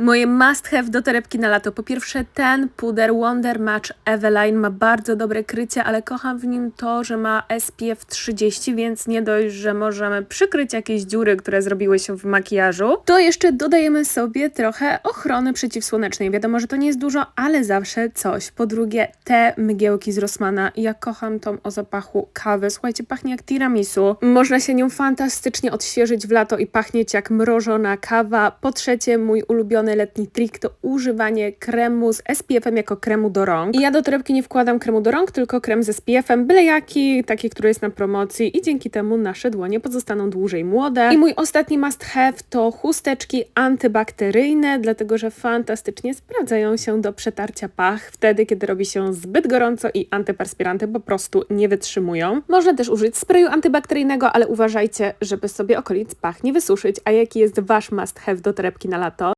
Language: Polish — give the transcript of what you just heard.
Moje must have do torebki na lato. Po pierwsze ten puder Wonder Match Eveline ma bardzo dobre krycie, ale kocham w nim to, że ma SPF 30, więc nie dość, że możemy przykryć jakieś dziury, które zrobiły się w makijażu, to jeszcze dodajemy sobie trochę ochrony przeciwsłonecznej. Wiadomo, że to nie jest dużo, ale zawsze coś. Po drugie te mgiełki z Rossmana. Ja kocham tą o zapachu kawy. Słuchajcie, pachnie jak tiramisu. Można się nią fantastycznie odświeżyć w lato i pachnieć jak mrożona kawa. Po trzecie mój ulubiony letni trik to używanie kremu z SPF-em jako kremu do rąk. I ja do torebki nie wkładam kremu do rąk, tylko krem z SPF-em, byle jaki, taki, który jest na promocji i dzięki temu nasze dłonie pozostaną dłużej młode. I mój ostatni must have to chusteczki antybakteryjne, dlatego że fantastycznie sprawdzają się do przetarcia pach wtedy, kiedy robi się zbyt gorąco i antyperspiranty po prostu nie wytrzymują. Można też użyć sprayu antybakteryjnego, ale uważajcie, żeby sobie okolic pach nie wysuszyć. A jaki jest wasz must have do torebki na lato?